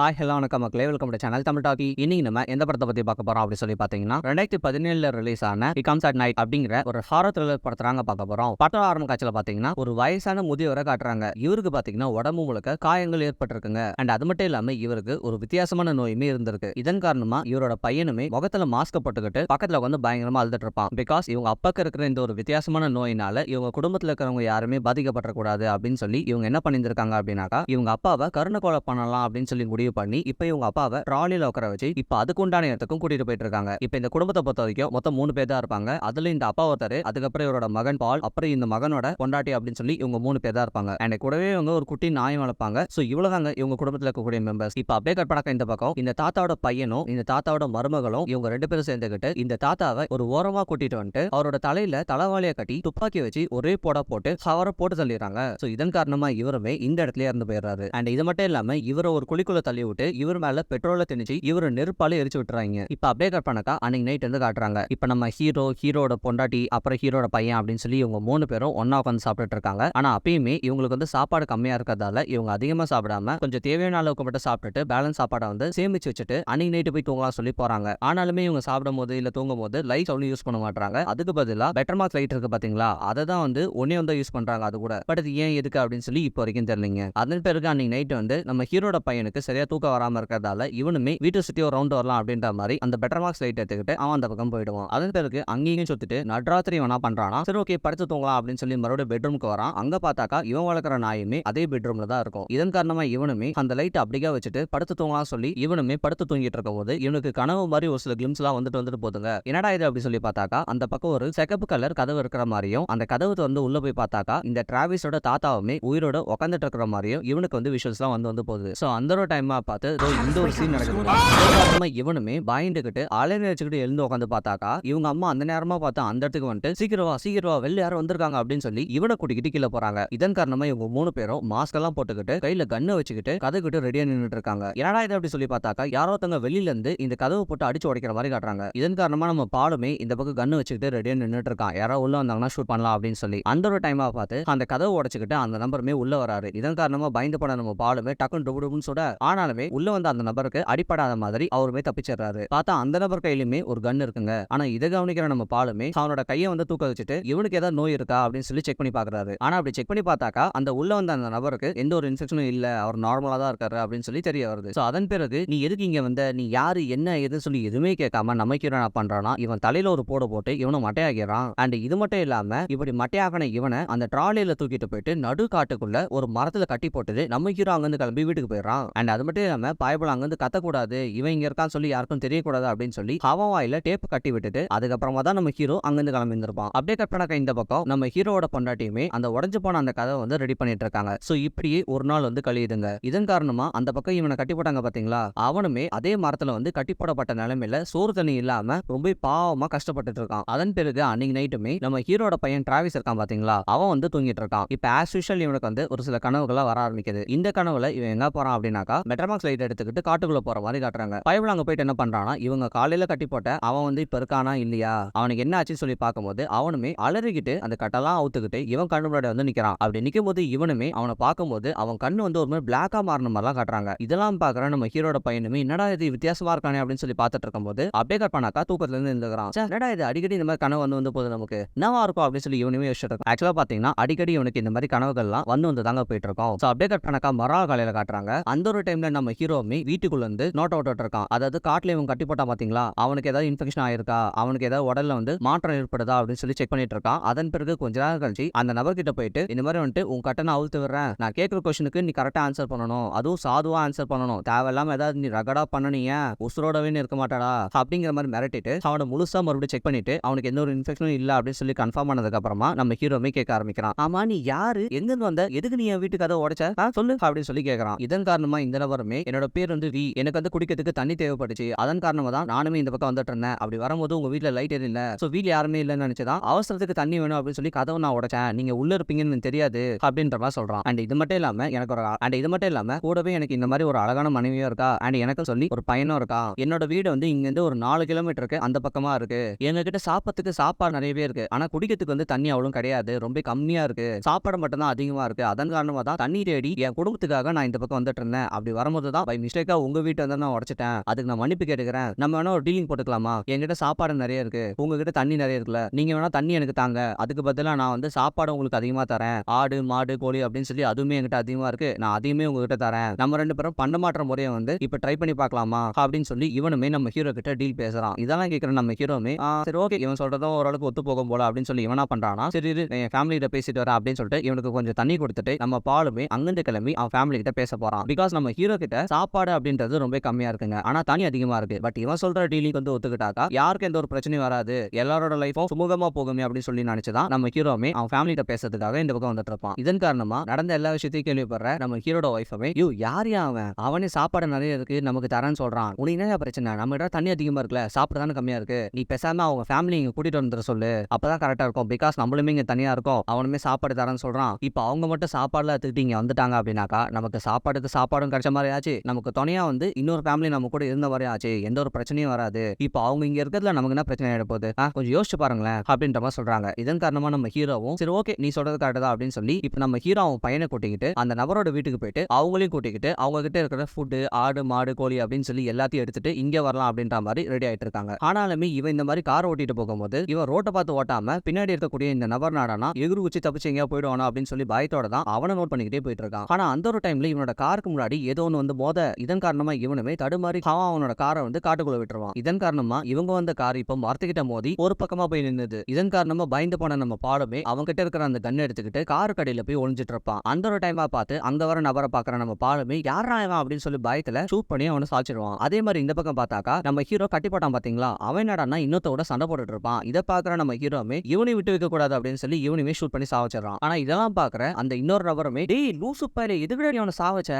Hi hello வணக்கம் மக்களே. Welcome to channel Tamil talkie. இன்னைக்கு நம்ம எந்த படத்தை பத்தி பார்க்க போறோம் அப்படின்னு சொல்லி பாத்தீங்கன்னா ரெண்டாயிரத்தி பதினேழுல ரிலீஸ் ஆன இகாம்ஸ் அட் நைட் அப்படிங்கிற ஒரு ஹாரர் த்ரில்லர் படத்தாங்க பார்க்க போறோம். படம் ஆரம்ப காட்சியில பாத்தீங்கன்னா ஒரு வயசான முதியவரை காட்டுறாங்க. இவருக்கு பாத்தீங்கன்னா உடம்பு முழுக்க காயங்கள் ஏற்பட்டிருக்குங்க. அண்ட் அது மட்டும் இல்லாம இவருக்கு ஒரு வித்தியாசமான நோயுமே இருந்திருக்கு. இதன் காரணமா இவரோட பையனுமே முகத்துல மாஸ்க் போட்டுக்கிட்டு பக்கத்துல வந்து பயங்கரமா அழுதுட்டு இருப்பான். பிகாஸ் இவங்க அப்பாக்கு இருக்கிற இந்த ஒரு வித்தியாசமான நோயினால இவங்க குடும்பத்துல இருக்கிறவங்க யாருமே பாதிக்கப்படக்கூடாது அப்படின்னு சொல்லி இவங்க என்ன பண்ணியிருக்காங்க அப்படின்னாக்கா இவங்க அப்பாவை கருணை கொலை பண்ணலாம் அப்படின்னு சொல்லி முடிவு பண்ணி இப்போ இவங்க அப்பாவை ட்ராலியில் உட்கார வச்சு இப்போ அதுக்கு உண்டான இடத்துக்கும் கூட்டிட்டு போயிட்டு இருக்காங்க. இப்போ இந்த குடும்பத்தை பொறுத்த வரைக்கும் மொத்தம் மூணு பேர் தான் இருப்பாங்க. அதுல இந்த அப்பா ஒருத்தர் அதுக்கப்புறம் இவரோட மகன் பால் அப்புறம் இந்த மகனோட பொண்டாட்டி அப்படின்னு சொல்லி இவங்க மூணு பேர் தான் இருப்பாங்க. அண்ட் கூடவே இவங்க ஒரு குட்டி நாயம் வளர்ப்பாங்க. ஸோ இவ்வளவுதாங்க இவங்க குடும்பத்தில் இருக்கக்கூடிய மெம்பர்ஸ் இப்போ அப்படியே கட் படக்கம் இந்த பக்கம் இந்த தாத்தாவோட பையனும் இந்த தாத்தாவோட மருமகளும் இவங்க ரெண்டு பேரும் சேர்ந்துக்கிட்டு இந்த தாத்தாவை ஒரு ஓரமா கூட்டிட்டு வந்துட்டு அவரோட தலையில தலைவாளியை கட்டி துப்பாக்கி வச்சு ஒரே போட போட்டு அவரை போட்டு தள்ளிடுறாங்க. ஸோ இதன் காரணமா இவருமே இந்த இடத்துல இறந்து போயிடுறாரு. அண்ட் இது மட்டும் இல்லாம இவரை ஒரு குழிக்குள்ள தள்ளி விட்டு இவர் மேல பெட்ரோலை திணிச்சு இவர் நெருப்பால எரிச்சு விட்டுறாங்க. இப்ப அப்படியே கட் பண்ணக்கா அன்னைக்கு நைட் வந்து காட்டுறாங்க. இப்ப நம்ம ஹீரோ ஹீரோட பொண்டாட்டி அப்புறம் ஹீரோட பையன் அப்படின்னு சொல்லி இவங்க மூணு பேரும் ஒன்னா உட்காந்து சாப்பிட்டுட்டு இருக்காங்க. ஆனா அப்பயுமே இவங்களுக்கு வந்து சாப்பாடு கம்மியா இருக்கிறதால இவங்க அதிகமா சாப்பிடாம கொஞ்சம் தேவையான அளவுக்கு மட்டும் சாப்பிட்டுட்டு பேலன்ஸ் சாப்பாடை வந்து சேமிச்சு வச்சுட்டு அன்னைக்கு நைட்டு போய் தூங்கலாம் சொல்லி போறாங்க. ஆனாலுமே இவங்க சாப்பிடும் போது இல்ல தூங்கும் போது லைட் ஒன்றும் யூஸ் பண்ண மாட்டாங்க அதுக்கு பதிலாக பெட்டர் மார்க் லைட் இருக்கு பாத்தீங்களா? அதை தான் வந்து ஒன்னே வந்து யூஸ் பண்றாங்க அது கூட. பட் அது ஏன் எதுக்கு அப்படின்னு சொல்லி இப்போ வரைக்கும் தெரியலங்க. அதன் பிறகு அன்னைக்கு நைட் வந்து நம்ம ஹீரோட பையனுக்கு சரியா தூக்கம் வராம இருக்கிறதால இவனுமே வீட்டை சுத்தி ஒரு ரவுண்ட் வரலாம் அப்படின்ற மாதிரி அந்த பெட்டர் மார்க்ஸ் லைட் எடுத்துக்கிட்டு அவன் அந்த பக்கம் போயிடுவான். அதன் பிறகு அங்கேயும் சுத்திட்டு நட்ராத்திரி வேணா பண்றானா சரி ஓகே படுத்து தூங்கலாம் அப்படின்னு சொல்லி மறுபடியும் பெட்ரூமுக்கு வரான். அங்க பார்த்தாக்கா இவன் வளர்க்குற நாயுமே அதே பெட்ரூம்ல தான் இருக்கும். இதன் காரணமா இவனுமே அந்த லைட் அப்படியே வச்சுட்டு படுத்து தூங்கலாம் சொல்லி இவனுமே படுத்து தூங்கிட்டு இருக்கும் போது இவனுக்கு கனவு மாதிரி ஒரு சில கிளிம்ஸ்லாம் வந்துட்டு வந்துட்டு போதுங்க என்னடா இது அப்படி சொல்லி பார்த்தாக்கா அந்த பக்கம் ஒரு செகப்பு கலர் கதவு இருக்கிற மாதிரியும் அந்த கதவு வந்து உள்ள போய் பார்த்தாக்கா இந்த டிராவிஸோட தாத்தாவுமே உயிரோட உட்காந்துட்டு இருக்கிற மாதிரியும் இவனுக்கு வந்து விஷுவல்ஸ்லாம் வந்து வந்து போகுது. ஸோ அந்த ஒரு டைம் பார்த்து இதோ இந்த ஒரு சீன் நடக்குது. இவனுமே பயந்துகிட்டு அலையில வச்சுக்கிட்டு எழுந்து உட்காந்து பார்த்தாக்கா இவங்க அம்மா அந்த நேரமா பார்த்து அந்த இடத்துக்கு வந்துட்டு சீக்கிரம் வா சீக்கிரம் வா வெளில யாரும் வந்திருக்காங்க அப்படின்னு சொல்லி இவனை கூட்டிக்கிட்டு கீழே போறாங்க. இதன் காரணமா இவங்க மூணு பேரும் மாஸ்க் எல்லாம் போட்டுக்கிட்டு கையில கண்ணை வச்சுக்கிட்டு கதைக்கிட்டு ரெடியா நின்னுட்டு இருக்காங்க. என்னடா இது? அப்படி சொல்லி பார்த்தாக்கா யாரோ ஒருத்தவங்க வெளியில இருந்து இந்த கதவை போட்டு அடிச்சு உடைக்கிற மாதிரி காட்டுறாங்க. இதன் காரணமா நம்ம பாலுமே இந்த பக்கம் கண்ணு வச்சுக்கிட்டு ரெடியா நின்னுட்டு இருக்கான். யாரோ உள்ள வந்தாங்கன்னா ஷூட் பண்ணலாம் அப்படின்னு சொல்லி. அந்த ஒரு டைமா பார்த்து அந்த கதவை உடைச்சுக்கிட்டு அந்த நம்பருமே உள்ள வராரு. இதன் காரணமா பயந்து போன நம்ம பாலுமே டக்குன்னு டுபு டுபுன்னு சுட ஆனாலுமே உள்ள வந்த அந்த நபருக்கு அடிப்படாத மாதிரி அவருமே தப்பிச்சிடுறாரு. பார்த்தா அந்த நபர் கையிலுமே ஒரு கன் இருக்குங்க. ஆனா இதை கவனிக்கிற நம்ம பாலுமே அவனோட கையை வந்து தூக்க வச்சுட்டு இவனுக்கு ஏதாவது நோய் இருக்கா? அப்படின்னு சொல்லி செக் பண்ணி பாக்குறாரு ஆனா அப்படி செக் பண்ணி பார்த்தாக்கா அந்த உள்ள வந்த அந்த நபருக்கு எந்த ஒரு இன்ஃபெக்ஷனும் இல்ல. அவர் நார்மலா தான் இருக்காரு அப்படின்னு சொல்லி தெரிய வருது. சோ அதன் பிறகு நீ எதுக்கு இங்க வந்த? நீ யாரு? என்ன? எதுன்னு சொல்லி எதுவுமே கேட்காம நமக்கு பண்றானா இவன் தலையில ஒரு போட போட்டு இவனும் மட்டையாகிறான். அண்ட் இது மட்டும் இல்லாம இப்படி மட்டையாகன இவனை அந்த ட்ராலியில தூக்கிட்டு போயிட்டு நடு காட்டுக்குள்ள ஒரு மரத்துல கட்டி போட்டுட்டு நம்ம ஹீரோ அங்கிருந்து கிளம்பி வீட்டுக்கு போயிடறான். அண்ட் அது மட்டும் இல்லாம பாய்பல் அங்கிருந்து கத்தக்கூடாது இவன் இங்கே இருக்கான்னு சொல்லி யாருக்கும் தெரியக்கூடாது அப்படின்னு சொல்லி அவன் வாயில டேப் கட்டி விட்டுட்டு அதுக்கப்புறமா தான் நம்ம ஹீரோ அங்கிருந்து கிளம்பி இருந்திருப்பான் அப்படியே கட் பண்ணாக்க இந்த பக்கம் நம்ம ஹீரோவோட பொண்டாட்டியுமே அந்த உடஞ்சு போன அந்த கதை வந்து ரெடி பண்ணிட்டு இருக்காங்க சோ இப்படியே ஒரு நாள் வந்து கழியுதுங்க. இதன் காரணமா அந்த பக்கம் இவனை கட்டி போட்டாங்க பாத்தீங்களா? அவனுமே அதே மரத்துல வந்து கட்டி போடப்பட்ட நிலைமையில சோறு தண்ணி இல்லாம ரொம்ப பாவமா கஷ்டப்பட்டுட்டு இருக்கான் அதன் பிறகு அன்னைக்கு நைட்டுமே நம்ம ஹீரோட பையன் டிராவிஸ் இருக்கான் பாத்தீங்களா? அவன் வந்து தூங்கிட்டு இருக்கான் இப்ப ஆஸ் யூஷுவல் இவனுக்கு வந்து ஒரு சில கனவுகள்லாம் வர ஆரம்பிக்குது. இந்த கனவுல இவன் எங்க போறான் அப்படின்னாக்கா மெட்ரமாக்ஸ் லைட் எடுத்துக்கிட்டு காட்டுக்குள்ள போற மாதிரி காட்டுறாங்க. பைபிள் அங்க போயிட்டு என்ன பண்றானா இவங்க காலையில கட்டி போட்ட அவன் வந்து இப்ப இருக்கானா இல்லையா? அவனுக்கு என்ன ஆச்சுன்னு சொல்லி பார்க்கும்போது அவனுமே அலறிக்கிட்டு அந்த கட்டெல்லாம் அவுத்துக்கிட்டு இவன் கண்ணு முன்னாடி வந்து நிக்கிறான். அப்படி நிக்கும் போது இவனுமே அவனை பார்க்கும்போது அவன் கண்ணு வந்து ஒரு மாதிரி பிளாக்கா மாறின மாதிரிலாம் காட்டுறாங்க. இதெல்லாம் பாக்குற நம்ம ஹீரோட பையனுமே என்னடா இது வித்தியாசமா இருக்கானே? அப்படின்னு சொல்லி பார்த்துட்டு இருக்கும்போது அப்படியே கட் பண்ணாக்கா தூக்கத்துல இருந்து இருந்துக்கிறான் என்னடா இது? அடிக்கடி இந்த மாதிரி கனவு வந்து வந்து போகுது நமக்கு. என்னவா இருக்கும்? அப்படின்னு சொல்லி இவனுமே யோசிச்சுட்டு இருக்கான். ஆக்சுவலா பாத்தீங்கன்னா அடிக்கடி இவனுக்கு இந்த மாதிரி கனவுகள்லாம் வந்து வந்து தாங்க போயிட்டு இருக்கோம். ஸோ அப்படியே கட் பண்ணாக்கா மரா காலையில காட்டுறாங்க. அந்த ஒரு டைம்ல நம்ம ஹீரோமி வீட்டுக்குள்ள இருந்து நோட் அவுட் இருக்கான். அதாவது காட்டுல இவன் கட்டி போட்டா பாத்தீங்களா? அவனுக்கு ஏதாவது இன்ஃபெக்ஷன் ஆயிருக்கா? அவனுக்கு ஏதாவது உடல்ல வந்து மாற்றம் ஏற்படுதா? அப்படின்னு சொல்லி செக் பண்ணிட்டு இருக்கான். அதன் பிறகு கொஞ்ச நேரம் கழிச்சு அந்த நபர்கிட்ட போயிட்டு இந்த மாதிரி வந்துட்டு உன் கட்டணம் அவுழ்த்து விடுறேன். நான் கேட்குற கொஸ்டினுக்கு நீ கரெக்டா ஆன்சர் பண்ணணும். அதுவும் சாதுவா ஆன்சர் பண்ணணும். தேவையில்லாம ஏதாவது நீ ரகடா பண்ணனீங்க உசுரோடவே இருக்க மாட்டாடா. அப்படிங்கிற மாதிரி மிரட்டிட்டு அவனை முழுசா மறுபடியும் செக் பண்ணிட்டு அவனுக்கு எந்த ஒரு இன்ஃபெக்ஷனும் இல்ல அப்படின்னு சொல்லி கன்ஃபார்ம் ஆனதுக்கு அப்புறமா நம்ம ஹீரோமே கேட்க ஆரம்பிக்கிறான். ஆமா நீ யாரு? எங்க இருந்து வந்த? எதுக்கு நீ என் வீட்டுக்கு அதை உடைச்ச? சொல்லு அப்படின்னு சொல்லி கேட்கறான் இதன் காரணமா இந்த நபர் நபருமே என்னோட பேர் வந்து வி. எனக்கு வந்து குடிக்கிறதுக்கு தண்ணி தேவைப்பட்டுச்சு அதன் காரணமா தான் நானுமே இந்த பக்கம் வந்துட்டு இருந்தேன். அப்படி வரும்போது உங்க வீட்டில் லைட் எரியல சோ வீட்ல யாருமே இல்லைன்னு நினைச்சதான் அவசரத்துக்கு தண்ணி வேணும் அப்படின்னு சொல்லி கதவை நான் உடைச்சேன். நீங்க உள்ள இருப்பீங்கன்னு தெரியாது அப்படின்ற மாதிரி சொல்றான். அண்ட் இது மட்டும் இல்லாம எனக்கு ஒரு அண்ட் இது மட்டும் இல்லாம கூடவே எனக்கு இந்த மாதிரி ஒரு அழகான மனைவியும் இருக்கா? அண்ட் எனக்கு சொல்லி ஒரு பையனும் இருக்கா? என்னோட வீடு வந்து இங்க இருந்து ஒரு நாலு கிலோமீட்டருக்கு அந்த பக்கமா இருக்கு. எங்ககிட்ட சாப்பிட்றதுக்கு சாப்பாடு நிறையவே இருக்கு. ஆனா குடிக்கிறதுக்கு வந்து தண்ணி அவ்வளவு கிடையாது. ரொம்ப கம்மியா இருக்கு. சாப்பாடு மட்டும் தான் அதிகமா இருக்கு. அதன் காரணமா தான் தண்ணி தேடி என் குடும்பத்துக்காக நான் இந்த பக்கம் வந்துட்டு இருந்தேன். அப்படி வர வரும்போது தான் பை மிஸ்டேக்கா உங்க வீட்டை வந்து நான் உடச்சிட்டேன். அதுக்கு நான் மன்னிப்பு கேட்டுக்கிறேன். நம்ம வேணா ஒரு டீலிங் போட்டுக்கலாமா? என்கிட்ட சாப்பாடு நிறைய இருக்கு. உங்ககிட்ட தண்ணி நிறைய இருக்குல்ல. நீங்க வேணா தண்ணி எனக்கு தாங்க. அதுக்கு பதிலா நான் வந்து சாப்பாடு உங்களுக்கு அதிகமா தரேன். ஆடு மாடு கோழி அப்படின்னு சொல்லி அதுவுமே என்கிட்ட அதிகமா இருக்கு. நான் அதையுமே உங்ககிட்ட தரேன். நம்ம ரெண்டு பேரும் பண்டமாற்ற முறையை வந்து இப்ப ட்ரை பண்ணி பார்க்கலாமா? அப்படின்னு சொல்லி இவனுமே நம்ம ஹீரோ கிட்ட டீல் பேசுறான். இதெல்லாம் கேட்கிற நம்ம ஹீரோமே "ஆ, சரி ஓகே இவன் சொல்றதும் ஓரளவுக்கு ஒத்து போகும் போல அப்படின்னு சொல்லி இவனா பண்றானா? சரி என் ஃபேமிலி கிட்ட பேசிட்டு வரேன் அப்படின்னு சொல்லிட்டு இவனுக்கு கொஞ்சம் தண்ணி கொடுத்துட்டு நம்ம பாலுமே அங்கிருந்து கிளம்பி அவன் ஃபேமிலி கிட்ட பேச போறான். பிகாஸ் நம்ம ஹீரோ கிட்ட சாப்பாடு அப்படின்றது ரொம்ப கம்மியா இருக்குங்க. ஆனா தண்ணி அதிகமா இருக்கு. பட் இவன் சொல்ற டீலிங் வந்து ஒத்துக்கிட்டாக்கா யாருக்கு எந்த ஒரு பிரச்சனையும் வராது. எல்லாரோட லைஃபும் சுமூகமா போகுமே அப்படின்னு சொல்லி நினைச்சுதான் நம்ம ஹீரோமே அவன் ஃபேமிலி கிட்ட பேசுறதுக்காக இந்த பக்கம் வந்துட்டு இருப்பான். இதன் காரணமா நடந்த எல்லா விஷயத்தையும் கேள்விப்படுற நம்ம ஹீரோட ஒய்ஃபமே யூ யார் அவன்? அவனே சாப்பாடு நிறைய இருக்கு நமக்கு தரேன்னு சொல்றான். உனக்கு என்ன பிரச்சனை? நம்ம கிட்ட தண்ணி அதிகமா இருக்குல்ல சாப்பிட தானே கம்மியா இருக்கு. நீ பேசாம அவங்க ஃபேமிலி இங்க கூட்டிட்டு வந்துட சொல்லு. அப்பதான் கரெக்டா இருக்கும். பிகாஸ் நம்மளுமே இங்க தனியா இருக்கோம். அவனுமே சாப்பாடு தரேன்னு சொல்றான். இப்போ அவங்க மட்டும் சாப்பாடுல எடுத்துக்கிட்டு இங்க வந்துட்டாங்க அப்படின்னாக்கா நமக்கு சாப்பாடுக்கு சாப்பாடும் கிடைச்ச மாதிரி ஆச்சு நமக்கு துணையா வந்து இன்னொரு ஃபேமிலி நம்ம கூட இருந்த மாதிரி ஆச்சு எந்த ஒரு பிரச்சனையும் வராது. இப்போ அவங்க இங்க இருக்கிறதுல நமக்கு என்ன பிரச்சனை ஆயிட போகுது? கொஞ்சம் யோசிச்சு பாருங்களேன் அப்படின்ற மாதிரி சொல்றாங்க. இதன் காரணமா நம்ம ஹீரோவும் சரி ஓகே நீ சொல்றது கரெக்ட் அப்படின்னு சொல்லி இப்போ நம்ம ஹீரோ அவன் பையனை கூட்டிக்கிட்டு அந்த நபரோட வீட்டுக்கு போயிட்டு அவங்களையும் கூட்டிக்கிட்டு அவங்க கிட்ட இருக்கிற ஃபுட்டு ஆடு மாடு கோழி அப்படின்னு சொல்லி எல்லாத்தையும் எடுத்துட்டு இங்க வரலாம் அப்படின்ற மாதிரி ரெடி ஆயிட்டு இருக்காங்க. ஆனாலுமே இவன் இந்த மாதிரி கார் ஓட்டிட்டு போகும்போது இவன் ரோட்டை பார்த்து ஓட்டாம பின்னாடி இருக்கக்கூடிய இந்த நபர் நாடானா எதிர் குச்சி தப்பிச்சு எங்கேயா போயிடுவானா அப்படின்னு சொல்லி பயத்தோட தான் அவனை நோட் பண்ணிக்கிட்டே போயிட்டு இருக்கான். ஆனா அந்த ஒரு டைம்ல இவனோட காருக்கு முன்னாடி ஏதோ ஒன்று வந்து மோத இதன் காரணமா இவனுமே தடுமாறி அவன் அவனோட காரை வந்து காட்டுக்குள்ள விட்டுருவான். இதன் காரணமா இவங்க வந்த கார் இப்போ மரத்துக்கிட்ட மோதி ஒரு பக்கமா போய் நின்னுது. இதன் காரணமா பயந்து போன நம்ம பாடமே அவங்க கிட்ட இருக்கிற அந்த கன் எடுத்துக்கிட்டு கார் கடையில போய் ஒளிஞ்சிட்டு இருப்பான். அந்த ஒரு டைமா பார்த்து அங்க வர நபரை பாக்குற நம்ம பாலுமே யாரா இவன்? அப்படின்னு சொல்லி பயத்துல ஷூட் பண்ணி அவனை சாச்சிடுவான் அதே மாதிரி இந்த பக்கம் பார்த்தாக்கா நம்ம ஹீரோ கட்டி போட்டான் பாத்தீங்களா? அவன் என்னடான்னா இன்னொருத்தோட சண்டை போட்டுட்டு இருப்பான். இதை பாக்குற நம்ம ஹீரோமே இவனை விட்டு வைக்க கூடாது அப்படின்னு சொல்லி இவனுமே ஷூட் பண்ணி சாவச்சிடறான். ஆனா இதெல்லாம் பாக்குற அந்த இன்னொரு நபருமே டேய் லூசு பையல எதுக்கு அவனை சாவச்ச?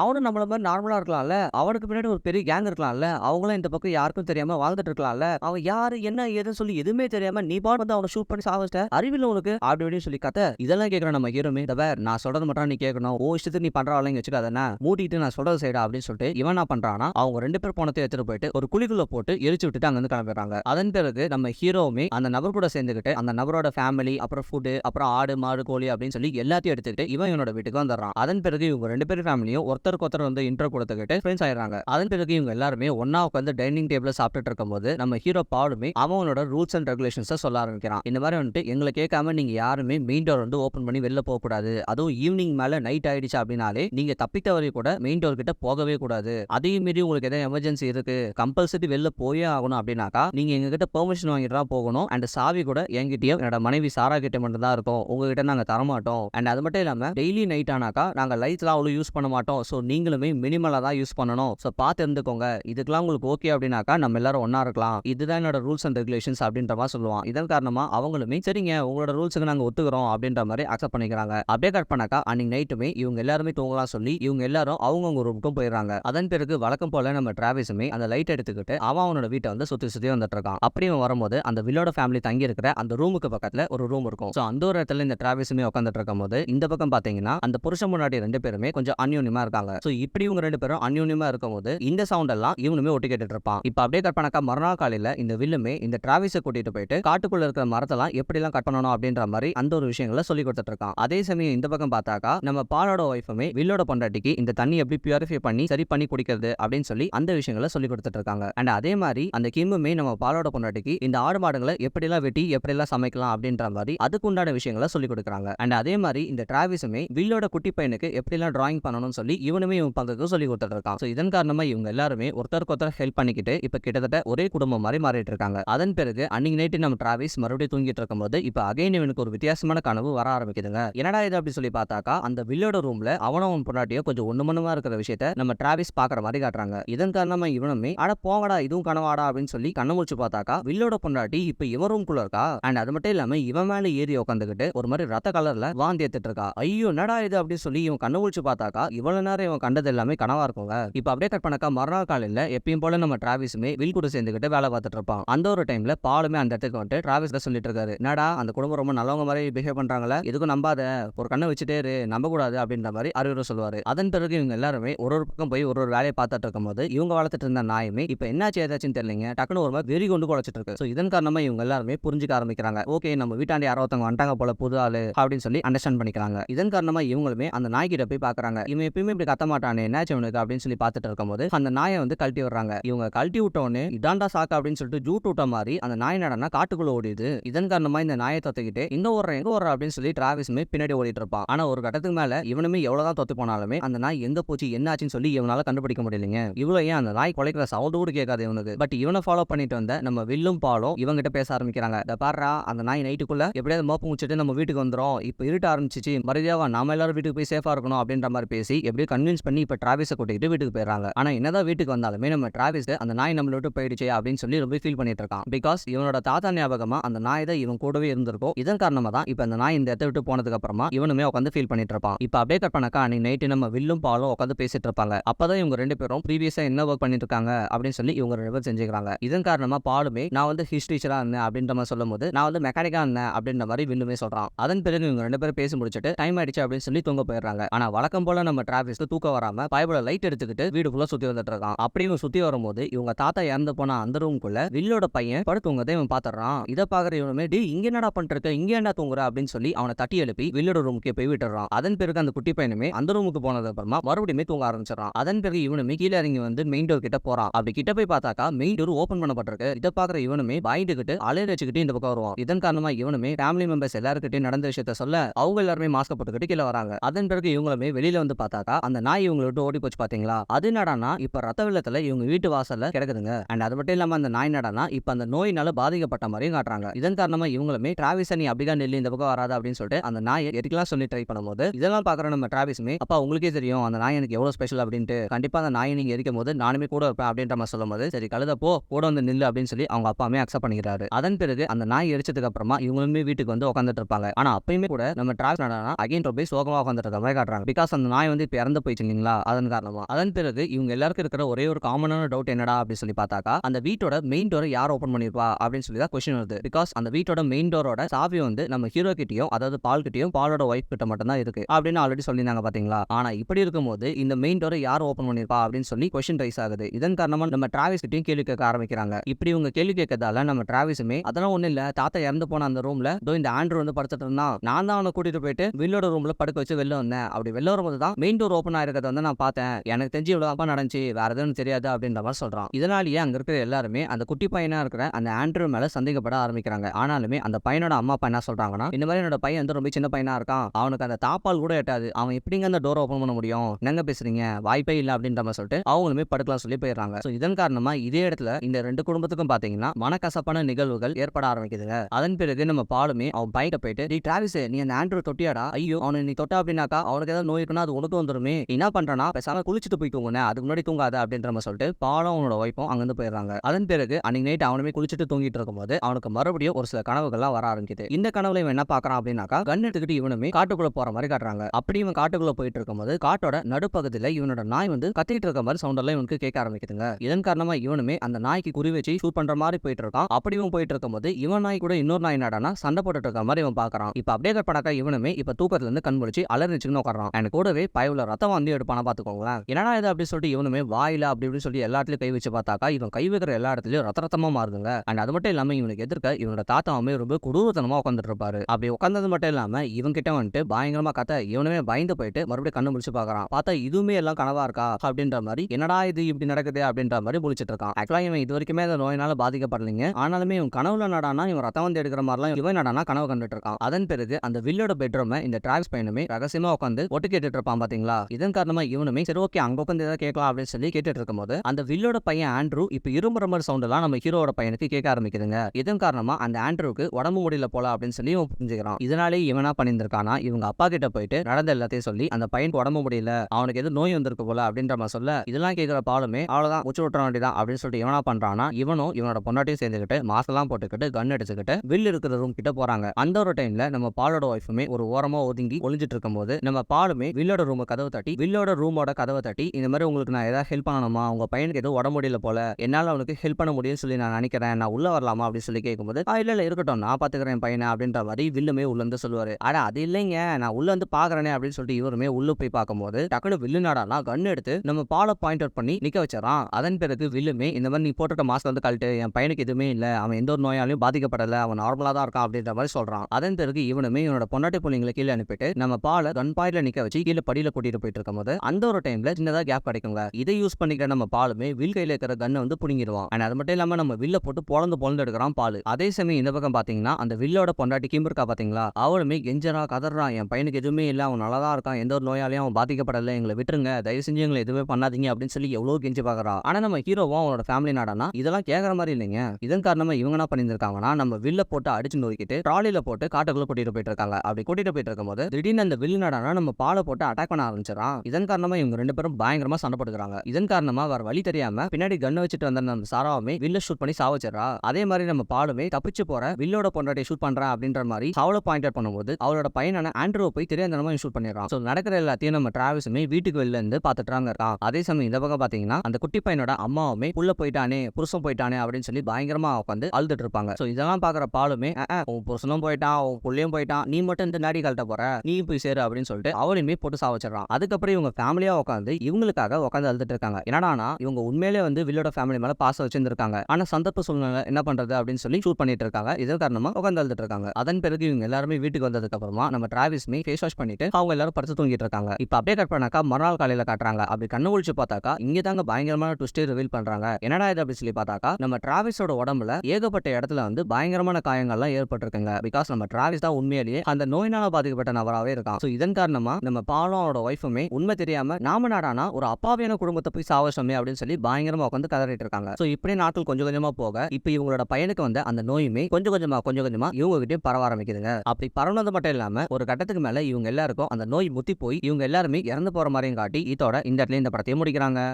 அவனும் நம்ம நம்மள மாதிரி நார்மலா இருக்கலாம்ல? அவனுக்கு பின்னாடி ஒரு பெரிய கேங் இருக்கலாம்ல? அவங்களும் இந்த பக்கம் யாருக்கும் தெரியாம வாழ்ந்துட்டு இருக்கலாம்ல? அவன் யாரு என்ன ஏதுன்னு சொல்லி எதுவுமே தெரியாம நீ பாட்டு வந்து அவனை ஷூட் பண்ணி சாவச்சிட்ட? அறிவில் உனக்கு? அப்படி இப்படின்னு சொல்லி கத்த. இதெல்லாம் கேட்கற நம்ம ஹீரோமே தவிர நான் சொல்றது மட்டும் நீ கேட்கணும். ஓ இஷ்டத்துக்கு நீ பண்ற ஆளுங்க வச்சுக்காதனா மூட்டிட்டு நான் சொல்றது சைடா அப்படின்னு சொல்லிட்டு இவன் என்ன பண்றானா அவங்க ரெண்டு பேர் போனத்தை எடுத்துட்டு போயிட்டு ஒரு குழிக்குள்ள போட்டு எரிச்சு விட்டுட்டு அங்க இருந்து கிளம்பிடுறாங்க. அதன் பிறகு நம்ம ஹீரோவுமே அந்த நபர் கூட சேர்ந்துக்கிட்டு அந்த நபரோட ஃபேமிலி அப்புறம் ஃபுட்டு அப்புறம் ஆடு மாடு கோழி அப்படின்னு சொல்லி எல்லாத்தையும் எடுத்துக்கிட்டு இவன் இவனோட வீட்டுக்கு வந்துடுறான். அதன் பிறகு இவங்க ரெண்டு பேர் ஃபேமிலியும் ஒருத்தருக்கு ஒருத்தர் வந்து இன்ட்ரோ கொடுத்துக்கிட்டு ஃப்ரெண்ட்ஸ் ஆயிடுறாங்க. அதன் பிறகு இவங்க எல்லாருமே ஒன்னா உட்காந்து டைனிங் டேபிள் சாப்பிட்டுட்டு இருக்கும்போது நம்ம ஹீரோ பாலுமே அவனோட ரூல்ஸ் அண்ட் ரெகுலேஷன்ஸை சொல்ல ஆரம்பிக்கிறான். இந்த மாதிரி வந்துட்டு எங்களை கேட்காம நீங்க யாருமே மெயின் டோர் வந்து ஓப்பன் பண்ணி வெளில போக கூடாது. அதுவும் ஈவினிங் மேல நைட் ஆயிடுச்சு அப்படின்னாலே நீங்க தப்பித்தவரை கூட மெயின் டோர் கிட்ட போகவே கூடாது. அதையும் மீறி உங்களுக்கு எதாவது எமர்ஜென்சி இருக்கு கம்பல்சரி வெளில போயே ஆகணும் அப்படின்னாக்கா நீங்க எங்க கிட்ட பெர்மிஷன் வாங்கிட்டு தான் போகணும். அண்ட் சாவி கூட என்கிட்டயும் என்னோட மனைவி சாரா கிட்ட மட்டும் தான் இருக்கும். உங்ககிட்ட நாங்க தரமாட்டோம். அண்ட் அது மட்டும் இல்லாம டெய்லி நைட் ஆனாக்கா நாங்க லைட்லாம் அவ்வளோ யூஸ் பண்ண மாட்டோம். ஸோ நீங்களும் மினிமலா தான் யூஸ் பண்ணணும். ஸோ பார்த்து இருந்துக்கோங்க. இதுக்கெல்லாம் உங்களுக்கு ஓகே அப்படின்னாக்கா நம்ம எல்லாரும் ஒன்றா இருக்கலாம். இதுதான் என்னோட ரூல்ஸ் அண்ட் ரெகுலேஷன்ஸ் அப்படின்ற மாதிரி சொல்லுவான். இதன் காரணமா அவங்களுமே சரிங்க உங்களோட ரூல்ஸுக்கு நாங்கள் ஒத்துக்கிறோம் அப்படின்ற மாதிரி அக்செப்ட் பண்ணிக்கிறாங்க. அப்படியே கட் பண்ணாக்கா அன்னைக்கு நைட்டுமே இவங்க எல்லாருமே தூங்கலாம் சொல்லி இவங்க எல்லாரும் அவங்கவுங்க ரூமுக்கும் போயிடுறாங்க. அதன் பிறகு வழக்கம் போல நம்ம டிராவிஸுமே அந்த லைட் எடுத்துக்கிட்டு அவன் அவனோட வீட்டை வந்து சுற்றி சுற்றி வந்துட்டு இருக்கான். அப்படி அவன் வரும்போது அந்த வில்லோட ஃபேமிலி தங்கி இருக்கிற அந்த ரூமுக்கு பக்கத்தில் ஒரு ரூம் இருக்கும். ஸோ அந்த ஒரு இடத்துல இந்த டிராவிஸுமே உட்காந்துட்டு இருக்கும்போது இந்த பக்கம் பார்த்தீங்கன்னா அந்த புருஷன் முன்னாடி ரெண்டு பேருமே கொஞ்சம் அந்யூன்யமா இருக்காங்க. ஸோ இப்படி இவங்க ரெண்டு பேரும் அந்யூன்யமா இருக்கும்போது இந்த சவுண்ட் எல்லாம் இவனுமே ஒட்டி கேட்டுட்டு இருப்பான் இப்போ அப்படியே கட் பண்ணக்கா மறுநாள் காலையில இந்த வில்லுமே இந்த டிராவிஸை கூட்டிட்டு போயிட்டு காட்டுக்குள்ள இருக்கிற மரத்தெல்லாம் எப்படிலாம் கட் பண்ணணும் அப்படின்ற மாதிரி அந்த ஒரு விஷயங்களை சொல்லி கொடுத்துட்டு இருக்கான் அதே சமயம் இந்த பக்கம் பார்த்தாக்கா நம்ம பாலோட ஒய்ஃபுமே வில்லோட பொண்டாட்டிக்கு இந்த தண்ணி எப்படி பியூரிஃபை பண்ணி சரி பண்ணி குடிக்கிறது அப்படின்னு சொல்லி அந்த விஷயங்களை சொல்லி கொடுத்துட்டு இருக்காங்க அண்ட் அதே மாதிரி அந்த கிம்முமே நம்ம பாலோட பொண்டாட்டிக்கு இந்த ஆடு மாடுகளை எப்படிலாம் வெட்டி எப்படிலாம் சமைக்கலாம் அப்படின்ற மாதிரி அதுக்கு உண்டான விஷயங்களை சொல்லி கொடுக்குறாங்க. அண்ட் அதே மாதிரி இந்த டிராவிஸுமே வில்லோட குட்டி பையனுக்கு எப்படிலாம் டிராயிங் பண்ணணும்னு சொல்லி இவனுமே இவன் பங்குக்கு சொல்லி கொடுத்துட்டு இருக்கான் ஸோ இதன் காரணமாக இவங்க எல்லாருமே ஒருத்தருக்கு ஒருத்தர் ஹெல்ப் பண்ணிக்கிட்டு இப்போ கிட்டத்தட்ட ஒரே குடும்பம் மாதிரி மாறிட்டு இருக்காங்க அதன் பிறகு அன்னைக்கு நைட்டு நம்ம டிராவிஸ் மறுபடியும் தூங்கிட்டு இருக்கும்போது இப்போ அகைன் இவனுக்கு ஒரு வித்தியாசமான கனவு வர ஆரம்பிக்குதுங்க. என்னடா இது அப்படி சொல்லி பார்த்தாக்கா அந்த வில்லோட ரூம்ல அவனும் அவன் பொண்டாட்டியோ கொஞ்சம் ஒன்று மண்ணுமா இருக்கிற விஷயத்த நம்ம டிராவிஸ் பாக்குற மாதிரி காட்டுறாங்க. இதன் காரணமா இவனுமே அட போங்கடா இதுவும் கனவாடா அப்படின்னு சொல்லி கண்ண முடிச்சு பார்த்தாக்கா வில்லோட பொண்டாட்டி இப்போ இவன் ரூம்குள்ள இருக்கா? அண்ட் அது மட்டும் இல்லாம இவன் மேல ஏறி உட்காந்துக்கிட்டு ஒரு மாதிரி ரத்த கலர்ல வாந்தி எடுத்துட்டு இருக்கா ஐயோ என்னடா இது அப்படின்னு சொல்லி இவன் கண்ண முடிச்சு பார்த்தாக்கா இவ்வளவு நேரம் இவன் கண்டது எல்லாமே கனவா இருக்குங்க. இப்போ அப்படியே கட் பண்ணாக்கா மறுநாள் காலையில எப்பயும் போல நம்ம டிராவிஸுமே வில் கூட சேர்ந்துக்கிட்டு வேலை பார்த்துட்டு இருப்பான். அந்த ஒரு டைம்ல பாலுமே அந்த இடத்துக்கு வந்துட்டு டிராவிஸ் சொல்லிட்டு இருக்காரு. என்னடா அந்த குடும்பம் ரொம்ப நல்லவங்க மாதிரி பிஹேவ் பண்றாங்களே? எதுக்கும் நம்பாத? ஒரு கண்ணை வச்சுட்டே இரு. நம்ப கூடாது அப்படின்ற மாதிரி அறிவுரை சொல்லுவாரு. அதன் பிறகு இவங்க எல்லாருமே ஒரு ஒரு பக்கம் போய் ஒரு ஒரு வேலையை பார்த்துட்டு இருக்கும்போது இவங்க வளர்த்துட்டு இருந்த நாயுமே இப்போ என்னாச்சு ஏதாச்சும் தெரியலங்க. டக்குனு ஒரு மாதிரி வெறி கொண்டு குழச்சிட்டு இருக்கு. ஸோ இதன் காரணமா இவங்க எல்லாருமே புரிஞ்சுக்க ஆரம்பிக்கிறாங்க. ஓகே நம்ம வீட்டாண்டி யாரோ ஒருத்தவங்க வந்துட்டாங்க போல புது ஆளு அப்படின்னு சொல்லி அண்டர்ஸ்டாண்ட் பண்ணிக்கிறாங்க. இதன் காரணமா இவங்களுமே அந்த நாய்கிட்ட போய் பாக்குறாங்க. இவன் எப்பயுமே இப்படி கத்த மாட்டான். விட்டானே என்னாச்சு இவனுக்கு அப்படின்னு சொல்லி பார்த்துட்டு இருக்கும்போது அந்த நாயை வந்து கழட்டி விடுறாங்க. இவங்க கழட்டி விட்டோன்னே இதாண்டா சாக்கா அப்படின்னு சொல்லிட்டு ஜூட் விட்ட மாதிரி அந்த நாய் நடனா காட்டுக்குள்ள ஓடிது இதன் காரணமா இந்த நாயை தொத்துக்கிட்டு இங்க ஓடுற எங்க ஓடுற அப்படின்னு சொல்லி டிராவிஸுமே பின்னாடி ஓடிட்டு இருப்பான். ஆனா ஒரு கட்டத்துக்கு மேல இவனுமே எவ்வளவுதான் தொத்து போனாலுமே அந்த நாய் எங்க போச்சு என்னாச்சுன்னு சொல்லி இவனால கண்டுபிடிக்க முடியலைங்க. இவ்வளவு ஏன் அந்த நாய் குலைக்கிற சவுண்ட் கூட கேட்காது இவனுக்கு. பட் இவனை ஃபாலோ பண்ணிட்டு வந்த நம்ம வில்லும் பாலும் இவங்கிட்ட பேச ஆரம்பிக்கிறாங்க. இந்த பாடுறா அந்த நாய் நைட்டுக்குள்ள எப்படியாவது மோப்பு முடிச்சிட்டு நம்ம வீட்டுக்கு வந்துடும் இப்போ இருட்ட ஆரம்பிச்சிச்சு. மரியாதையாக நாம எல்லாரும் வீட்டுக்கு போய் சேஃபா இருக்கணும் அப்படின்ற மாதிரி பேசி எப்படியோ கன்வின்ஸ் பண்ணி இப்போ டிராவிஸை கூட்டிட்டு வீட்டுக்கு போயிடுறாங்க. ஆனா என்னதான் வீட்டுக்கு வந்தாலுமே நம்ம டிராவிஸ் அந்த நாய் நம்மள விட்டு போயிடுச்சு அப்படின்னு சொல்லி ரொம்ப ஃபீல் பண்ணிட்டு இருக்கான். பிகாஸ் இவனோட தாத்தா ஞாபகமா அந்த நாய் தான் இவன் கூடவே இருந்திருக்கும். இதன் காரணமாக தான் இப்போ அந்த நாய் இந்த இடத்த விட்டு போனதுக்கு அப்புறமா இவனுமே உட்காந்து ஃபீல் பண்ணிட்டு இருப்பான். இப்போ அப்படியே கட் பண்ணக்கா அன்னைக்கு நைட்டு நம்ம வில்லும் பாலும் உட்காந்து பேசிட்டு இருப்பாங்க. அப்பதான் இவங்க ரெண்டு பேரும் ப்ரீவியஸா என்ன ஒர்க் பண்ணிட்டு இருக்காங்க அப்படின்னு சொல்லி இவங்க ரெண்டு பேரும் செஞ்சுக்கிறாங்க. இதன் காரணமா பாலுமே நான் வந்து ஹிஸ்ட் டீச்சரா இருந்தேன் அப்படின்ற மாதிரி சொல்லும் போது நான் வந்து மெக்கானிக்கா இருந்தேன் அப்படின்ற மாதிரி வில்லுமே சொல்றான். அதன் பிறகு இவங்க ரெண்டு பேரும் பேசி முடிச்சுட்டு டைம் ஆயிடுச்சு அப்படின்னு சொல்லி தூங்க போயிடுறாங்க. ஆனா வழக்கம் போல நம்ம டிராபிஸ்க்கு தூக்கம் பார்க்காம பைபிள லைட் எடுத்துக்கிட்டு வீடு சுத்தி வந்துட்டு இருக்கான். அப்படி இவன் சுத்தி வரும்போது இவங்க தாத்தா இறந்து போன அந்த ரூம்குள்ள வில்லோட பையன் படுத்துவங்கதை இவன் பாத்துறான். இதை பாக்குற இவனுமே டி இங்க என்னடா பண்றது இங்க என்ன தூங்குற? அப்படின்னு சொல்லி அவனை தட்டி எழுப்பி வில்லோட ரூமுக்கே போய் விட்டுறான். அதன் பிறகு அந்த குட்டி பையனுமே அந்த ரூமுக்கு போனது அப்புறமா மறுபடியுமே தூங்க ஆரம்பிச்சிடறான். அதன் பிறகு இவனுமே கீழே இறங்கி வந்து மெயின் டோர் கிட்ட போறான். அப்படி கிட்ட போய் பார்த்தாக்கா மெயின் டோர் ஓபன் பண்ணப்பட்டிருக்கு. இதை பாக்குற இவனுமே பயந்துகிட்டு அலைய வச்சுக்கிட்டு இந்த பக்கம் வருவான். இதன் காரணமா இவனுமே ஃபேமிலி மெம்பர்ஸ் எல்லாருக்கிட்டையும் நடந்த விஷயத்த சொல்ல அவங்க எல்லாருமே மாஸ்க் போட்டுக்கிட்டு கீழே வராங்க. அதன் பிறகு இவங்களுமே வெளியில வந்து பார்த்தாக்கா அந்த நாய் இவங்களை விட்டு ஓடி போச்சு பாத்தீங்களா? அது என்னடானா இப்ப ரத்த வெள்ளத்துல இவங்க வீட்டு வாசல்ல கிடக்குதுங்க. அண்ட் அது மட்டும் இல்லாம அந்த நாய் நடானா இப்ப அந்த நோயினால பாதிக்கப்பட்ட மாதிரியும் காட்டுறாங்க. இதன் காரணமா இவங்களுமே டிராவிஸ் நீ அப்படிதான் நெல்லி இந்த பக்கம் வராது அப்படின்னு சொல்லிட்டு அந்த நாயை எரிக்கலாம் சொல்லி ட்ரை பண்ணும்போது இதெல்லாம் பாக்குற நம்ம டிராவிஸுமே அப்பா உங்களுக்கே தெரியும் அந்த நாய் எனக்கு எவ்வளவு ஸ்பெஷல் அப்படின்ட்டு கண்டிப்பா அந்த நாயை நீங்க எரிக்கும் போது நானுமே கூட இருப்பேன் அப்படின்ற மாதிரி சொல்லும்போது சரி கழுத போ கூட வந்து நில்லு அப்படின்னு சொல்லி அவங்க அப்பாவுமே அக்செப்ட் பண்ணிக்கிறாரு. அதன் பிறகு அந்த நாய் எரிச்சதுக்கு அப்புறமா இவங்களுமே வீட்டுக்கு வந்து உட்காந்துட்டு இருப்பாங்க. ஆனா அப்பயுமே கூட நம்ம டிராவல் நடனா அகைன் ரொம்ப சோகமா உட்காந்துட்டு இருக்க மாதிரி காட்டுறாங்க. பிகாஸ் அந்த நாய் வந்து இப்ப இறந்து போயிடுச்சு இல்லைங்களா? அதன் காரணமா. அதன் பிறகு இவங்க எல்லாருக்கும் இருக்கிற ஒரே ஒரு காமனான டவுட் என்னடா அப்படின்னு சொல்லி பார்த்தாக்கா அந்த வீட்டோட மெயின் டோரை யார் ஓப்பன் பண்ணிருப்பா அப்படின்னு சொல்லி தான் கொஸ்டின் வருது. பிகாஸ் அந்த வீட்டோட மெயின் டோரோட சாவி வந்து நம்ம ஹீரோ கிட்டயும் அதாவது பால் கிட்டயும் பாலோட ஒய்ஃப் கிட்ட மட்டும் தான் இருக்கு அப்படின்னு ஆல்ரெடி சொல்லியிருந்தாங்க பாத்தீங்களா ஆனா இப்படி இருக்கும்போது இந்த மெயின் டோரை யார் ஓப்பன் பண்ணிருப்பா அப்படின்னு சொல்லி கொஸ்டின் ரைஸ் ஆகுது. இதன் காரணமா நம்ம டிராவிஸ் கிட்டயும் கேள்வி கேட்க ஆரம்பிக்கிறாங்க. இப்படி இவங்க கேள்வி கேட்கறதால நம்ம டிராவிஸுமே அதெல்லாம் ஒண்ணு இல்ல. தாத்தா இறந்து போன அந்த ரூம்ல இதோ இந்த ஆண்ட்ரூ வந்து படுத்துட்டு இருந்தான். நான் தான் அவனை கூட்டிட்டு போயிட்டு வில்லோட ரூம்ல படுக்க வச்சு வெளில வந்தேன். அப்படி வெளில வரும்போது தான் மெயின் டோர் ஓப்பன் ஆயிருக்கிறத வந்து நான் பார்த்தேன். எனக்கு தெரிஞ்சு இவ்வளவு நடந்துச்சு. வேற எதுவும் தெரியாது அப்படின்ற மாதிரி சொல்றான். இதனாலேயே அங்க இருக்கிற எல்லாருமே அந்த குட்டி பையனா இருக்கிற அந்த ஆண்ட்ரூ மேல சந்தேகப்பட ஆரம்பிக்கிறாங்க. ஆனாலுமே அந்த பையனோட அம்மா அப்பா என்ன சொல்றாங்கன்னா இந்த மாதிரி என்னோட பையன் வந்து ரொம்ப சின்ன பையனா இருக்கான். அவனுக்கு அந்த தாப்பால் கூட எட்டாது. அவன் எப்படிங்க அந்த டோர் ஓப்பன் பண்ண முடியும்? என்னங்க பேசுறீங்க? வாய்ப்பே இல்லை அப்படின்ற மாதிரி சொல்லிட்டு அவங்களுமே படுக்கலாம் சொல்லி போயிடுறாங்க. ஸோ இதன் காரணமா இதே இடத்துல இந்த ரெண்டு குடும்பத்துக்கும் பாத்தீங்கன்னா மனக்கசப்பான நிகழ்வுகள் ஏற்பட ஆரம்பிக்குதுங்க. அதன் பிறகு நம்ம பாலுமே அவன் பைக்கை போயிட்டு நீ டிராவிஸ் நீ அந்த ஆண்ட்ரூ தொட்டியாடா? ஐயோ அவனை நீ தொட்டா அப்படின்னாக்கா அவனுக்கு ஏதாவது நோய் இருக்குன்னா அது உனக்கு வந்துருமே. என்ன பண்ற? பண்றானா பேசாம குளிச்சுட்டு போய் தூங்குனே அதுக்கு முன்னாடி தூங்காத அப்படின்ற மாதிரி சொல்லிட்டு பாலும் அவனோட ஒய்ஃபும் அங்கிருந்து போயிடுறாங்க. அதன் பிறகு அன்னைக்கு நைட் அவனுமே குளிச்சுட்டு தூங்கிட்டு இருக்கும்போது அவனுக்கு மறுபடியும் ஒரு சில கனவுகள்லாம் வர ஆரம்பிக்குது. இந்த கனவுல இவன் என்ன பாக்குறான் அப்படின்னாக்கா கன் எடுத்துக்கிட்டு இவனுமே காட்டுக்குள்ள போற மாதிரி காட்டுறாங்க. அப்படி இவன் காட்டுக்குள்ள போயிட்டு இருக்கும்போது காட்டோட நடுப்பகுதியில இவனோட நாய் வந்து கத்திட்டு இருக்க மாதிரி சவுண்ட் எல்லாம் இவனுக்கு கேட்க ஆரம்பிக்குதுங்க. இதன் காரணமா இவனுமே அந்த நாய்க்கு குறி வச்சு ஷூட் பண்ற மாதிரி போயிட்டு இருக்கான். அப்படி இவன் போயிட்டு இருக்கும்போது இவன் நாய் கூட இன்னொரு நாய் நடனா சண்டை போட்டுட்டு இருக்க மாதிரி இவன் பாக்குறான் இப்ப அப்படியே கட் இவனுமே இப்ப தூக்கத்துல இருந்து கண் முடிச்சு அலர்னிச்சுன்னு உட்காரான் எனக்கு கூடவே பயவுல ரத்தம் வந்து எடுப்பான். பாத்துக்கோங்களேன் என்னடா இது அப்படி சொல்லிட்டு இவனுமே வாயில அப்படி இப்படி சொல்லி எல்லா இடத்துலயும் கை வச்சு பார்த்தாக்கா இவன் கை வைக்கிற எல்லா இடத்துலயும் ரத்த ரத்தமா மாறுதுங்க. அண்ட் அது மட்டும் இல்லாம இவனுக்கு எதிர்க்க இவனோட தாத்தாவுமே ரொம்ப கொடூரத்தனமா உட்காந்துட்டு இருப்பாரு. அப்படி உட்காந்தது மட்டும் இல்லாம இவன் கிட்ட வந்துட்டு பயங்கரமா கத்த இவனுமே பயந்து போயிட்டு மறுபடியும் கண்ணு முடிச்சு பாக்குறான் பார்த்தா இதுவுமே எல்லாம் கனவா இருக்கா? அப்படின்ற மாதிரி என்னடா இது இப்படி நடக்குது? அப்படின்ற மாதிரி முடிச்சிட்டு இருக்கான். ஆக்சுவலா இவன் இது வரைக்குமே அந்த நோயினால பாதிக்கப்படலைங்க. ஆனாலுமே இவன் கனவுல நடானா இவன் ரத்தம் வந்து எடுக்கிற மாதிரிலாம் இவன் நடானா கனவு கண்டுட்டு இருக்கான். அதன் பிறகு அந்த வில்லோட பெட்ரூம் இந்த டிராக்ஸ் பையனுமே ரகசியமா உட்காந்து ஒட்டு கேட்டுட்டு இருப்பான் பாத்தீங்களா இதன் காரணமா இவனுமே சரி ஓகே அங்க உட்காந்து ஏதாவது கேட்கலாம் அப்படின்னு சொல்லி கேட்டுட்டு இருக்கும்போது அந்த வில்லோட பையன் ஆண்ட்ரூ இப்ப இரும்பு மாதிரி சவுண்ட் எல்லாம் நம்ம ஹீரோட பையனுக்கு கேட்க ஆரம்பிக்குதுங்க. இதன் காரணமா அந்த ஆண்ட்ரூக்கு உடம்பு முடியல போல அப்படின்னு சொல்லி இவன் புரிஞ்சுக்கிறான். இதனாலே இவனா பண்ணியிருந்திருக்கானா இவங்க அப்பா கிட்ட போயிட்டு நடந்த எல்லாத்தையும் சொல்லி அந்த பையனுக்கு உடம்பு முடியல அவனுக்கு எது நோய் வந்திருக்கு போல அப்படின்ற மாதிரி சொல்ல இதெல்லாம் கேட்கிற பாலுமே அவ்வளவுதான் முச்சு விட்டுற வேண்டியதான் அப்படின்னு சொல்லிட்டு இவனா பண்றானா இவனும் இவனோட பொண்டாட்டியும் சேர்ந்துக்கிட்டு மாஸ்க் போட்டுக்கிட்டு கன் அடிச்சுக்கிட்டு வில் இருக்கிற ரூம் கிட்ட போறாங்க. அந்த ஒரு டைம்ல நம்ம பாலோட ஒய்ஃபுமே ஒரு ஓரமா ஒதுங்கி ஒளிஞ்சிட்டு இருக்கும்போது நம்ம பாலுமே வில்லோட ரூம் கதவு தட்டி வில்லோட ரூமோட கதவை தட்டி இந்த மாதிரி உங்களுக்கு நான் ஏதாவது ஹெல்ப் பண்ணணுமா? உங்க பையனுக்கு எதுவும் உடம்பு முடியல போல என்னால் அவனுக்கு ஹெல்ப் பண்ண முடியும்னு சொல்லி நான் நினைக்கிறேன். நான் உள்ள வரலாமா? அப்படின்னு சொல்லி கேட்கும்போது ஆ இல்ல இல்ல இருக்கட்டும். நான் பாத்துக்கிறேன் பையனை அப்படின்ற மாதிரி வில்லுமே உள்ள இருந்து சொல்லுவாரு. ஆனா அது இல்லைங்க. நான் உள்ள வந்து பாக்குறேனே அப்படின்னு சொல்லிட்டு இவருமே உள்ள போய் பார்க்கும்போது டக்குனு வில்லு நாடாலாம் கன் எடுத்து நம்ம பாலை பாயிண்ட் அவுட் பண்ணி நிக்க வச்சிடறான். அதன் பிறகு வில்லுமே இந்த மாதிரி நீ போட்டுட்ட மாஸ்க் வந்து கழட்டு. என் பையனுக்கு எதுவுமே இல்ல. அவன் எந்த ஒரு நோயாலையும் பாதிக்கப்படல. அவன் நார்மலா தான் இருக்கான் அப்படின்ற மாதிரி சொல்றான். அதன் பிறகு இவனுமே இவனோட பொண்டாட்டி பிள்ளைங்களை கீழே அனுப்பிட்டு நம்ம பாலை கன் பாயிண்ட்ல நிக்க வச்சு கீழே படியில கூட்டிட்டு போயிட்டு இருக்கும்போது அந்த ஒரு டைம்ல சின்னதா கேப் கிடைக்குங்க இதை யூஸ் பண்ணிக்கிற நம்ம பாலுமே வில் கையில இருக்கிற கண்ணை வந்து புடுங்கிடுவான் அண்ட் அது மட்டும் இல்லாம நம்ம வில்ல போட்டு பொழந்து பொழந்து எடுக்கிறான் பால். அதே சமயம் இந்த பக்கம் பாத்தீங்கன்னா அந்த வில்லோட பொண்டாட்டி கிம் இருக்கா பாத்தீங்களா? அவளுமே கெஞ்சரா கதறான் என் பையனுக்கு எதுவுமே இல்ல அவன் நல்லா தான் இருக்கான் எந்த ஒரு நோயாலையும் அவன் பாதிக்கப்படல எங்களை விட்டுருங்க தயவு செஞ்சு எங்களை எதுவுமே பண்ணாதீங்க அப்படின்னு சொல்லி எவ்வளவு கெஞ்சி பார்க்குறான் ஆனா நம்ம ஹீரோவும் அவனோட ஃபேமிலி நாடானா இதெல்லாம் கேட்குற மாதிரி இல்லைங்க. இதன் காரணமா இவங்க என்ன பண்ணியிருக்காங்கன்னா நம்ம வில்ல போட்டு அடிச்சு நோக்கிட்டு ட்ராலில போட்டு காட்டுக்குள்ள கூட்டிட்டு போயிட்டு இருக்காங்க. அப்படி கூட்டிட்டு போயிட்டு இருக்கும்போது திடீர்னு அந்த வில்லு நாடானா நம்ம பாலை போட்டு அட்டாக் பண்ண ஆரம்பிச்சிடறான். இதன் காரணமா இவங்க ரெண்டு பேரும் பயங்கரமா சண்டை போட்டுக்கிறாங்க. இதன் காரணமா வேற வழி தெரியாம பின்னாடி கண்ணை வச்சுட்டு வந்த நம்ம சாராவுமே வில்ல ஷூட் பண்ணி சாவச்சிடறா அதே மாதிரி நம்ம பாலுமே தப்பிச்சு போற வில்லோட பொண்டாட்டி ஷூட் பண்றா அப்படின்ற மாதிரி அவளை பாயிண்ட் அவுட் பண்ணும்போது அவளோட பையனான ஆண்ட்ரோ போய் தெரியாதனமா ஷூட் பண்ணிடுறான். ஸோ நடக்கிற எல்லாத்தையும் நம்ம டிராவல்ஸுமே வீட்டுக்கு வெளில இருந்து பாத்துட்டாங்க இருக்கான் அதே சமயம் இந்த பக்கம் பாத்தீங்கன்னா அந்த குட்டி பையனோட அம்மாவுமே புள்ள போயிட்டானே புருஷன் போயிட்டானே அப்படின்னு சொல்லி பயங்கரமா உட்காந்து அழுதுட்டு இருப்பாங்க. ஸோ இதெல்லாம் பாக்குற பாலுமே உன் புருஷனும் போயிட்டான் உன் புள்ளையும் போயிட்டான் நீ மட்டும் இந்த நாடி கழட்ட போற நீ போய் சேரு அப்படின்னு சொல்லிட்டு அவளையுமே போட்டு சாவச்சிடறான் அதுக்கப்புறம் இவங்க ஃபேமிலியா உட்காந்து இவங்களுக்காக உட்காந்து அழுதுட்டு இருக்காங்க. என்னடானா இவங்க உண்மையிலே வந்து வில்லோட ஃபேமிலி மேலே பாசம் வச்சிருந்திருக்காங்க. ஆனால் சந்தர்ப்ப சூழ்நிலை என்ன பண்றது அப்படின்னு சொல்லி ஷூட் பண்ணிட்டு இருக்காங்க. இதன் காரணமாக உட்காந்து அழுதுட்டு இருக்காங்க. அதன் பிறகு இவங்க எல்லாருமே வீட்டுக்கு வந்ததுக்கு அப்புறமா நம்ம டிராவிஸ்மே ஃபேஸ் வாஷ் பண்ணிட்டு அவங்க எல்லாரும் படுத்து தூங்கிட்டு இருக்காங்க. இப்போ அப்படியே கட் பண்ணாக்கா மறுநாள் காலையில் காட்டுறாங்க. அப்படி கண்ணு ஒழிச்சு பார்த்தாக்கா இங்கே தாங்க பயங்கரமான ட்விஸ்டே ரிவீல் பண்றாங்க. என்னடா இது அப்படின்னு சொல்லி பார்த்தாக்கா நம்ம டிராவிஸோட உடம்புல ஏகப்பட்ட இடத்துல வந்து பயங்கரமான காயங்கள்லாம் ஏற்பட்டிருக்குங்க. பிகாஸ் நம்ம டிராவிஸ் தான் உண்மையிலேயே அந்த நோயினால் பாதிக்கப்பட்ட நபராகவே இருக்கான். ஸோ இதன் காரணமாக நம்ம பாலோட ஒய்ஃபுமே உண்மை தெரியாம நாம நாடானா ஒரு அப்பாவியான குடும்பத்தை போய் சாவசமே அப்படின்னு சொல்லி பயங்கரமா உட்காந்து கதறிட்டு இருக்காங்க. ஸோ இப்படி நாட்கள் கொஞ்சம் கொஞ்சமா போக இப்போ இவங்களோட பையனுக்கு வந்து அந்த நோயுமே கொஞ்சம் கொஞ்சமா கொஞ்சம் கொஞ்சமா இவங்க கிட்டயும் பரவ ஆரம்பிக்குதுங்க. அப்படி பரவுனது மட்டும் இல்லாம ஒரு கட்டத்துக்கு மேல இவங்க எல்லாருக்கும் அந்த நோய் முத்தி போய் இவங்க எல்லாருமே இறந்து போற மாதிரியும் காட்டி இதோட இந்த இடத்துல இந்த படத்தையும் முடிக்கிறாங்க.